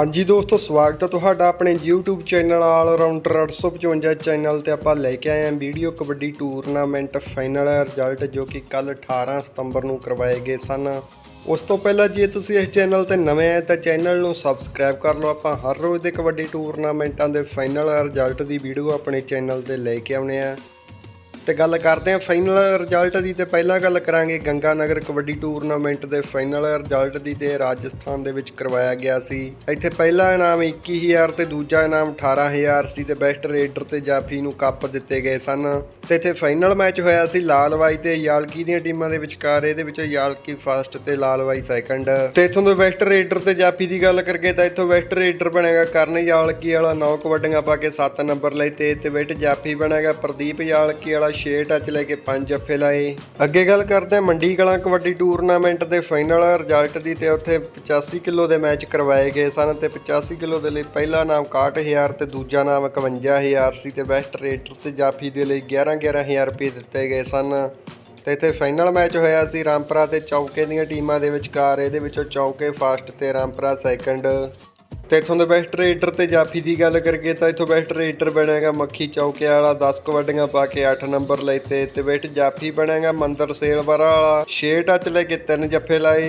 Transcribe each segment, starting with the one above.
ਹਾਂਜੀ ਦੋਸਤੋ, ਸਵਾਗਤ ਹੈ ਤੁਹਾਡਾ ਆਪਣੇ YouTube channel all rounder 855 channel ਤੇ ਆਪਾਂ ਲੈ ਕੇ ਆਏ ਹਾਂ video kabaddi tournament final result ਜੋ ਕਿ ਕੱਲ 18 ਸਤੰਬਰ ਨੂੰ ਕਰਵਾਏ ਗਏ ਸਨ। ਉਸ ਤੋਂ ਪਹਿਲਾਂ ਜੇ ਤੁਸੀਂ ਇਸ ਚੈਨਲ ਤੇ ਨਵੇਂ ਆਏ ਤਾਂ ਚੈਨਲ ਨੂੰ ਸਬਸਕ੍ਰਾਈਬ ਕਰ ਲਓ। ਆਪਾਂ ਹਰ ਰੋਜ਼ ਦੇ ਕਬੱਡੀ ਟੂਰਨਾਮੈਂਟਾਂ ਦੇ ਫਾਈਨਲ ਰਿਜ਼ਲਟ ਦੀ ਵੀਡੀਓ ਆਪਣੇ ਚੈਨਲ ਤੇ ਲੈ ਕੇ ਆਉਨੇ ਆ ਤੇ ਗੱਲ ਕਰਦੇ ਹਾਂ ਫਾਈਨਲ ਰਿਜ਼ਲਟ ਦੀ ਤੇ ਪਹਿਲਾਂ ਗੱਲ ਕਰਾਂਗੇ ਗੰਗਾ ਨਗਰ ਕਬੱਡੀ ਟੂਰਨਾਮੈਂਟ ਦੇ ਫਾਈਨਲ ਰਿਜ਼ਲਟ ਦੀ ਤੇ ਰਾਜਸਥਾਨ ਦੇ ਵਿੱਚ ਕਰਵਾਇਆ ਗਿਆ ਸੀ। ਇੱਥੇ ਪਹਿਲਾ ਇਨਾਮ 21000 ਤੇ ਦੂਜਾ ਇਨਾਮ 18000 ਸੀ ਤੇ ਬੈਸਟ ਰੇਡਰ ਤੇ ਜਾਫੀ ਨੂੰ ਕੱਪ ਦਿੱਤੇ ਗਏ ਸਨ। ਤੇ ਇੱਥੇ ਫਾਈਨਲ ਮੈਚ ਹੋਇਆ ਸੀ ਲਾਲਵਾਈ ਤੇ ਯਾਲਕੀ ਦੀਆਂ ਟੀਮਾਂ ਦੇ ਵਿਚਕਾਰ। ਇਹਦੇ ਵਿੱਚ ਯਾਲਕੀ ਫਸਟ ਤੇ ਲਾਲਵਾਈ ਸੈਕੰਡ ਤੇ ਇਥੋਂ ਦੇ ਵੈਸਟ ਰੇਡਰ ਤੇ ਜਾਫੀ ਦੀ ਗੱਲ ਕਰਕੇ ਤਾਂ ਇਥੋਂ ਵੈਸਟ ਰੇਡਰ ਬਣੇਗਾ ਕਰਨ ਯਾਲਕੀ ਵਾਲਾ 9 ਕਬੱਡੀਆਂ ਪਾ ਕੇ 7 ਨੰਬਰ ਲਈ ਤੇ ਤੇ ਬੈਸਟ ਜਾਫੀ ਬਣੇਗਾ, ਪ੍ਰਦੀਪ ਯਾਲਕੀ ਵਾਲਾ 6 ਟੱਚ ਲੈ ਕੇ 5 ਜੱਫੇ ਲਾਏ। ਅੱਗੇ ਗੱਲ ਕਰਦੇ ਹਾਂ ਮੰਡੀ ਕਲਾਂ ਕਬੱਡੀ ਟੂਰਨਾਮੈਂਟ ਦੇ ਫਾਈਨਲ ਰਿਜ਼ਲਟ ਦੀ ਤੇ ਉੱਥੇ 85 ਕਿਲੋ ਦੇ ਮੈਚ ਕਰਵਾਏ ਗਏ ਸਨ ਤੇ 85 ਕਿਲੋ ਦੇ ਲਈ ਪਹਿਲਾ ਨਾਮ 61000 ਤੇ ਦੂਜਾ ਨਾਮ 51000 ਸੀ ਤੇ ਬੈਸਟ ਰੇਟਰ ਤੇ ਜਾਫੀ ਦੇ ਲਈ 11 11000 ਰੁਪਏ ਦਿੱਤੇ ਗਏ ਸਨ। ਤੇ ਇੱਥੇ ਫਾਈਨਲ ਮੈਚ ਹੋਇਆ ਸੀ ਰਾਮਪਰਾ ਤੇ ਚੌਕੇ ਦੀਆਂ ਟੀਮਾਂ ਦੇ ਵਿਚਕਾਰ, ਇਹਦੇ ਵਿੱਚੋਂ ਚੌਕੇ ਫਸਟ ਤੇ ਰਾਮਪਰਾ ਸੈਕੰਡ ਤੇ ਇਥੋਂ ਦੇ ਬੈਸਟ ਰੇਡਰ ਤੇ ਜਾਫੀ ਦੀ ਗੱਲ ਕਰੀਏ ਤਾਂ ਇਥੋਂ ਬੈਸਟ ਰੇਟਰ ਬਣੇਗਾ ਮੱਖੀ ਚੌਕੇ ਵਾਲਾ 10 ਕਬੱਡੀਆਂ ਪਾ ਕੇ 8 ਨੰਬਰ ਲਏ ਤੇ ਤੇ ਬੈਸਟ ਜਾਫੀ ਬਣੇਗਾ ਮੰਦਰ ਸੇਲਵਰਾ ਵਾਲਾ। 6 ਟੱਚ ਲੈ ਕੇ 3 ਜੱਫੇ ਲਾਏ।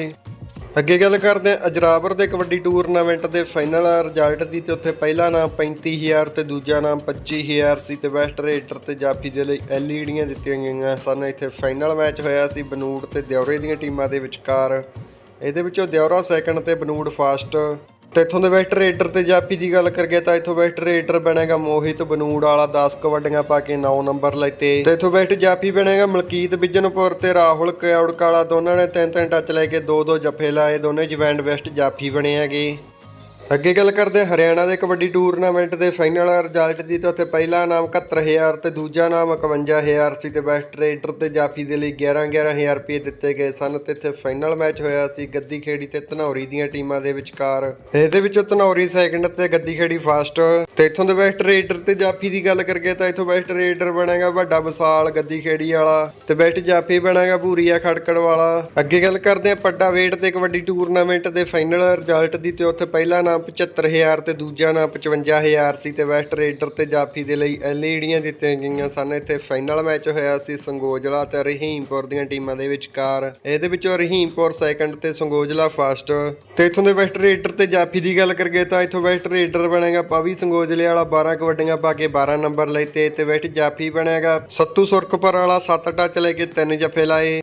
ਅੱਗੇ ਗੱਲ ਕਰਦੇ ਹਾਂ ਅਜਰਾਵਰ ਦੇ ਕਬੱਡੀ ਟੂਰਨਾਮੈਂਟ ਦੇ ਫਾਈਨਲ ਰਿਜ਼ਲਟ ਦੀ ਤੇ ਉੱਥੇ ਪਹਿਲਾ ਨਾਮ 35000 ਤੇ ਦੂਜਾ ਨਾਮ 25000 ਸੀ ਤੇ ਬੈਸਟ ਰੇਡਰ ਤੇ ਜਾਫੀ ਦੇ ਲਈ ਐਲਈਡੀਆਂ ਦਿੱਤੀਆਂ ਗਈਆਂ ਸਨ। ਇੱਥੇ ਫਾਈਨਲ ਮੈਚ ਹੋਇਆ ਸੀ ਬਨੂੜ ਤੇ ਦਿਉਰੇ ਦੀਆਂ ਟੀਮਾਂ ਦੇ ਵਿਚਕਾਰ। ਇਹਦੇ ਵਿੱਚੋਂ ਦਿਉਰਾ ਸੈਕੰਡ ਤੇ ਬਨੂੜ ਫਾਸਟ ਤੇ ਇੱਥੋਂ ਦੇ ਵੈਸਟ ਰੇਡਰ ਤੇ ਜਾਪੀ ਦੀ ਗੱਲ ਕਰੀਏ ਤਾਂ ਇੱਥੋਂ ਵੈਸਟ ਰੇਡਰ ਬਣੇਗਾ ਮੋਹਿਤ ਬਨੂੜ ਵਾਲਾ 10 ਕਬੱਡੀਆਂ ਪਾ ਕੇ 9 ਨੰਬਰ ਲੈਤੇ ਤੇ। ਇੱਥੋਂ ਵੈਸਟ ਜਾਪੀ ਬਣੇਗਾ ਮਲਕੀਤ ਬਿਜਨਪੁਰ ਤੇ ਰਾਹੁਲ ਕਿਉੜਕ ਵਾਲਾ ਦੋਨਾਂ ਨੇ ਤਿੰਨ ਤਿੰਨ ਟੱਚ ਲੈ ਕੇ ਦੋ ਦੋ ਜੱਫੇ ਲਾਏ, ਦੋਨੇ ਜਵੈਂਡ ਵੈਸਟ ਜਾਫੀ ਬਣੇ ਹੈਗੇ। ਅੱਗੇ ਗੱਲ ਕਰਦੇ ਹਾਂ, ਹਰਿਆਣਾ ਦੇ ਕਬੱਡੀ ਟੂਰਨਾਮੈਂਟ ਦੇ ਫਾਈਨਲ ਰਿਜ਼ਲਟ ਦੀ ਤਾਂ ਉੱਥੇ ਪਹਿਲਾ ਨਾਮ 71000 ਤੇ ਦੂਜਾ ਨਾਮ 51000 ਸੀ ਤੇ ਬੈਸਟ ਰੇਡਰ ਤੇ ਜਾਫੀ ਦੇ ਲਈ 11 11000 ਰੁਪਏ ਦਿੱਤੇ ਗਏ ਸਨ ਤੇ ਇੱਥੇ ਫਾਈਨਲ ਮੈਚ ਹੋਇਆ ਸੀ ਗੱਦੀ ਖੇੜੀ ਤੇ ਧਨੌਰੀ ਦੀਆਂ ਟੀਮਾਂ ਦੇ ਵਿਚਕਾਰ। ਇਹਦੇ ਵਿੱਚੋਂ ਧਨੌਰੀ ਸੈਕਿੰਡ ਤੇ ਗੱਦੀ ਖੇੜੀ ਫਸਟ ਤੇ ਇੱਥੋਂ ਦੇ ਬੈਸਟ ਰੇਡਰ ਤੇ ਜਾਫੀ ਦੀ ਗੱਲ ਕਰੀਏ ਤਾਂ ਇੱਥੋਂ ਬੈਸਟ ਰੇਡਰ ਬਣੇਗਾ ਵੱਡਾ ਵਿਸਾਲ ਗੱਦੀ ਖੇੜੀ ਵਾਲਾ ਤੇ ਬੈਸਟ ਜਾਫੀ ਬਣੇਗਾ ਭੂਰੀਆ ਖੜਕੜ ਵਾਲਾ। ਅੱਗੇ ਗੱਲ ਕਰਦੇ ਹਾਂ, ਪੱਡਾ ਵੇਟ ਤੇ ਕਬੱਡੀ ਟੂਰਨਾਮੈਂਟ ਦੇ ਫਾਈਨਲ ਰਿਜ਼ਲਟ ਦੀ ਤੇ ਉੱਥੇ ਪਹਿਲਾ ਨਾਮ 75000 ਤੇ ਦੂਜਾ ਨਾਮ 55000 ਸੀ ਤੇ ਵੈਸਟ ਰੇਡਰ ਤੇ ਜਾਫੀ ਦੇ ਲਈ ਐਲਈਡੀਆਂ ਦਿੱਤੀਆਂ ਗਈਆਂ ਸਨ। ਇੱਥੇ ਫਾਈਨਲ ਮੈਚ ਹੋਇਆ ਸੀ ਸੰਗੋਜਲਾ ਤੇ ਰਹੀਮਪੁਰ ਦੀਆਂ ਟੀਮਾਂ ਦੇ ਵਿਚਕਾਰ। ਇਹਦੇ ਵਿੱਚੋਂ ਰਹੀਮਪੁਰ ਸੈਕੰਡ ਤੇ ਸੰਗੋਜਲਾ ਫਸਟ। ਤੇ ਇਥੋਂ ਦੇ ਵੈਸਟ ਰੇਡਰ ਤੇ ਜਾਫੀ ਦੀ ਗੱਲ ਕਰੀਏ ਤਾਂ ਇਥੋਂ ਵੈਸਟ ਰੇਡਰ ਬਣੇਗਾ ਪਵੀ ਸੰਗੋਜਲੇ ਵਾਲਾ 12 ਕਬੱਡੀਆਂ ਪਾ ਕੇ 12 ਨੰਬਰ ਲਈ ਤੇ ਤੇ ਵੈਸਟ ਜਾਫੀ ਬਣੇਗਾ। ਸੱਤੂ ਸੁਰਖਪੁਰ ਵਾਲਾ 7 ਟੱਚ ਲੈ ਕੇ 3 ਜਫੇ ਲਾਏ।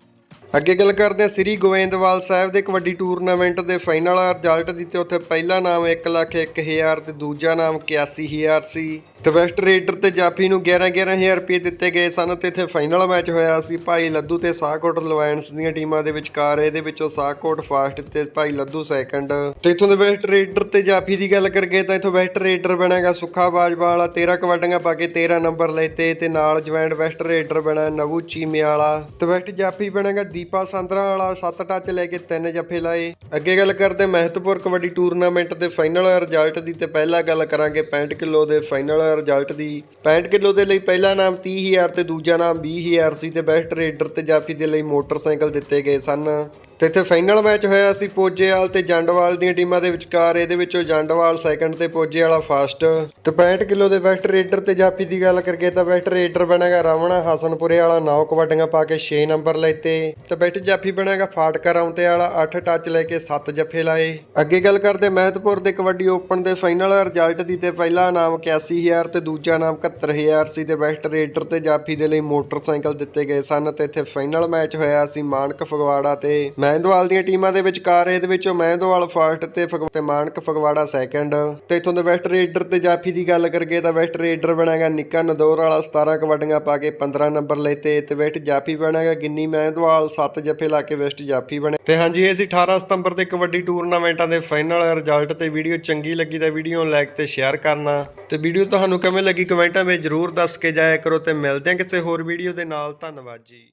ਅੱਗੇ ਗੱਲ ਕਰਦੇ ਹਾਂ ਸ੍ਰੀ ਗੋਬਿੰਦਵਾਲ ਸਾਹਿਬ ਦੇ ਕਬੱਡੀ ਟੂਰਨਾਮੈਂਟ ਦੇ ਫਾਈਨਲ ਰਿਜ਼ਲਟ ਦੀ ਤੇ ਉੱਥੇ ਪਹਿਲਾ ਨਾਮ 1 ਲੱਖ 1000 ਤੇ ਦੂਜਾ ਨਾਮ 81000 ਸੀ। ਤੇ ਵੈਸਟ ਰੇਡਰ ਤੇ ਜਾਫੀ ਨੂੰ 11 11000 ਰੁਪਏ ਦਿੱਤੇ ਗਏ ਸਨ ਤੇ ਇੱਥੇ ਫਾਈਨਲ ਮੈਚ ਹੋਇਆ ਸੀ। ਭਾਈ ਲੱਦੂ ਤੇ ਸਾਹਕੋਟ ਲਵਾਇਨਸ ਦੀਆਂ ਟੀਮਾਂ ਦੇ ਵਿਚਕਾਰ ਇਹਦੇ ਵਿੱਚੋਂ ਸਾਹਕੋਟ ਫਾਸਟ ਤੇ ਭਾਈ ਲੱਦੂ ਸੈਕੰਡ। ਤੇ ਇਥੋਂ ਦੇ ਵੈਸਟ ਰੇਡਰ ਤੇ ਜਾਫੀ ਦੀ ਗੱਲ ਕਰੀਏ ਤਾਂ ਇਥੋਂ ਵੈਸਟ ਰੇਡਰ ਬਣੇਗਾ ਸੁੱਖਾ ਬਾਜਵਾ ਵਾਲਾ 13 ਕਬੱਡੀਆਂ ਪਾ ਕੇ 13 ਨੰਬਰ ਲੈਤੇ ਤੇ ਨਾਲ ਜੁਆਇੰਟ ਵੈਸਟ ਰੇਡਰ ਬਣਾ ਨਵੂ ਚੀਮੇ ਵਾਲਾ ਤੇ ਵੈਸਟ ਜਾਫੀ ਬਣੇਗਾ ਦੀਪਾ ਸੰਦਰਾ ਵਾਲਾ 7 ਟੱਚ ਲੈ ਕੇ 3 ਜੱਫੇ ਲਾਏ। ਅੱਗੇ ਗੱਲ ਕਰਦੇ ਮਹਿਤਪੁਰ ਕਬੱਡੀ ਟੂਰਨਾਮੈਂਟ ਦੇ ਫਾਈਨਲ ਰਿਜ਼ਲਟ ਦੀ ਤੇ ਪਹਿਲਾਂ ਗੱਲ ਕਰਾਂਗੇ 65 ਕਿਲੋ ਦੇ ਫਾਈਨਲ ਰਿਜ਼ਲਟ ਦੀ। 65 ਕਿਲੋ ਦੇ ਲਈ ਪਹਿਲਾ ਨਾਮ 30000 ਤੇ ਦੂਜਾ ਨਾਮ 20000 ਸੀ ਤੇ ਬੈਸਟ ਰੇਡਰ ਤੇ ਜਾਫੀ ਦੇ ਲਈ ਮੋਟਰਸਾਈਕਲ ਦਿੱਤੇ ਗਏ ਸਨ। ਤੇ ਇੱਥੇ ਫਾਈਨਲ ਮੈਚ ਹੋਇਆ ਸੀ ਪੋਜੇਵਾਲ ਤੇ ਜੰਡਵਾਲ ਦੀਆਂ ਟੀਮਾਂ ਦੇ ਵਿਚਕਾਰ। ਇਹਦੇ ਵਿੱਚੋਂ ਜੰਡਵਾਲ ਸੈਕੰਡ ਤੇ ਪੋਜੇ ਵਾਲਾ ਫਸਟ ਤੇ 65 ਕਿਲੋ ਦੇ ਬੈਸਟ ਰੇਡਰ ਤੇ ਜਾਫੀ ਦੀ ਗੱਲ ਕਰੀਏ ਤਾਂ ਬੈਸਟ ਰੇਡਰ ਬਣੇਗਾ ਰਾਵਣਾ, ਹਸਨਪੁਰੇ ਵਾਲਾ 9 ਕਬੱਡੀਆਂ ਪਾ ਕੇ 6 ਨੰਬਰ ਲੈਤੇ ਤੇ। ਬੈਟ ਜਾਫੀ ਬਣੇਗਾ ਫਾਟਕਾ ਰੌਂਤੇ ਵਾਲਾ 8 ਟੱਚ ਲੈ ਕੇ 7 ਜੱਫੇ ਲਾਏ। ਅੱਗੇ ਗੱਲ ਕਰਦੇ ਮਹਿਤਪੁਰ ਦੇ ਕਬੱਡੀ ਓਪਨ ਦੇ ਫਾਈਨਲ ਰਿਜ਼ਲਟ ਦੀ ਤੇ ਪਹਿਲਾ ਨਾਮ 81000 ਤੇ ਦੂਜਾ ਨਾਮ 71000 ਸੀ ਤੇ ਵੈਸਟ ਰੇਡਰ ਤੇ ਜਾਫੀ ਦੇ ਲਈ ਮੋਟਰਸਾਈਕਲ ਦਿੱਤੇ ਗਏ ਸਨ ਤੇ ਇੱਥੇ ਫਾਈਨਲ ਮੈਚ ਹੋਇਆ ਸੀ ਮਾਨਕ ਫਗਵਾੜਾ ਤੇ। ਮਹਿੰਦਵਾਲ ਦੀਆਂ ਟੀਮਾਂ ਦੇ ਵਿਚਕਾਰ ਇਹਦੇ ਵਿੱਚੋਂ ਮਹਿੰਦਵਾਲ ਫਸਟ ਤੇ ਫਗ ਮਾਨਕ ਫਗਵਾੜਾ ਸੈਕੰਡ ਤੇ ਇਥੋਂ ਦੇ ਵੈਸਟ ਰੇਡਰ ਤੇ ਜਾਫੀ ਦੀ ਗੱਲ ਕਰੀਏ ਤਾਂ ਵੈਸਟ ਰੇਡਰ ਬਣੇਗਾ ਨਿੱਕਾ ਨਦੌਰ ਵਾਲਾ 17 ਕਬੱਡੀਆਂ ਪਾ ਕੇ 15 ਨੰਬਰ ਲੈਤੇ ਤੇ ਵੈਸਟ ਜਾਫੀ ਬਣੇਗਾ ਗਿੰਨੀ ਮਹਿੰਦਵਾਲ 7 ਜੱਫੇ ਲਾ ਕੇ ਵੈਸਟ ਜਾਫੀ ਬਣੇ। ਤੇ ਹਾਂਜੀ, ਇਹ ਸੀ 18 ਸਤੰਬਰ ਦੇ ਕਬੱਡੀ ਟੂਰਨਾਮੈਂਟਾਂ ਦੇ ਫਾਈਨਲ ਰਿਜ਼ਲਟ ਤੇ ਵੀਡੀਓ ਚੰਗੀ ਲੱਗੀ ਤਾਂ ਵੀਡੀਓ ਨੂੰ ਲਾਈਕ ਤੇ ਸ਼ੇਅਰ ਕਰਨਾ। ਤੇ ਵੀਡੀਓ ਤੁਹਾਨੂੰ ਕਿਵੇਂ ਲੱਗੀ ਕਮੈਂਟਾਂ ਵਿੱਚ ਜਰੂਰ ਦੱਸ ਕੇ ਜਾਇਆ ਕਰੋ ਤੇ ਮਿਲਦੇ ਹਾਂ ਕਿਸੇ ਹੋਰ ਵੀਡੀਓ ਦੇ ਨਾਲ। ਧੰਨਵਾਦ ਜੀ।